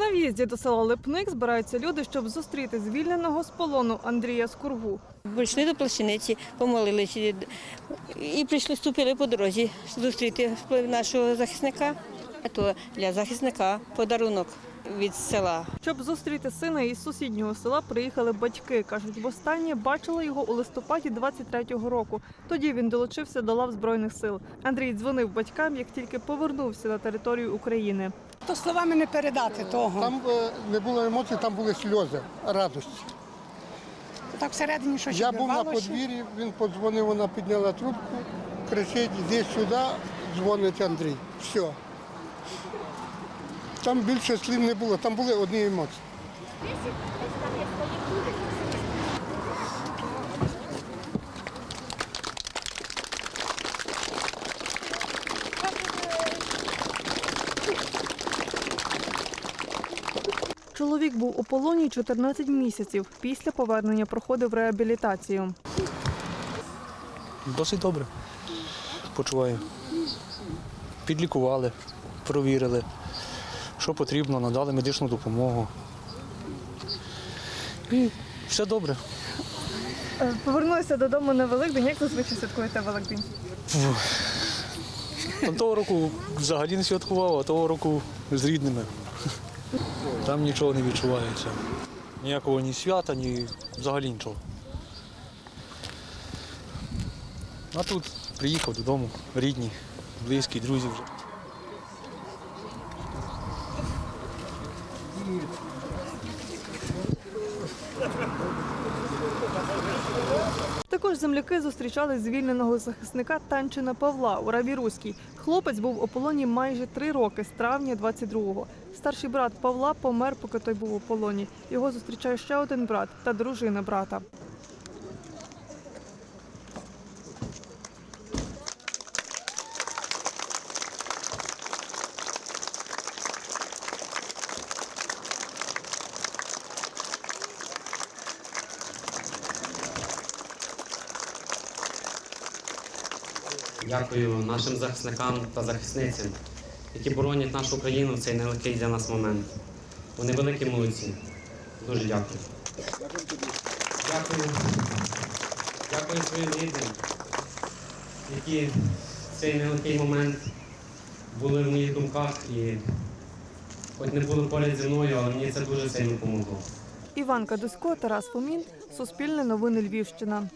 На в'їзді до села Липник збираються люди, щоб зустріти звільненого з полону Андрія Скургу. Прийшли до плащаниці, помолилися і прийшли, ступили по дорозі зустріти нашого захисника. А то для захисника подарунок від села. Щоб зустріти сина із сусіднього села, приїхали батьки. кажуть, востаннє бачили його у листопаді 23-го року. Тоді він долучився до лав збройних сил. Андрій дзвонив батькам, як тільки повернувся на територію України. То словами не передати того. Там е, не було емоцій, там були сльози, радості. Так всередині щось Я був на подвір'ї, він подзвонив, вона підняла трубку, кричить, іди сюди, дзвонить Андрій. Все. Там більше слів не було, там були одні емоції. Чоловік був у полоні 14 місяців. Після повернення проходив реабілітацію. Досить добре. Почуваю. Підлікували, провірили, що потрібно, надали медичну допомогу. І все добре. Повернулися додому на Великдень. Як зазвичай святкуєте Великдень? Там того року взагалі не святкував, а того року з рідними. Там нічого не відчувається. Ніякого ні свята, ні взагалі нічого. А тут приїхав додому, рідні, близькі, друзі вже. Також земляки зустрічали звільненого захисника Танчина Павла у Раві Руській. Хлопець був у полоні майже три роки з травня 22-го. Старший брат Павла помер, поки той був у полоні. Його зустрічає ще один брат та дружина брата. Дякую нашим захисникам та захисницям, які боронять нашу країну в цей нелегкий для нас момент. Вони великі молодці. Дуже дякую. Дякую. Дякую своїм рідним, які в цей нелегкий момент були в моїх думках і хоч не були поряд зі мною, але мені це дуже сильно допомогло. Іван Кадусько, Тарас Фомін, Суспільне новини Львівщина.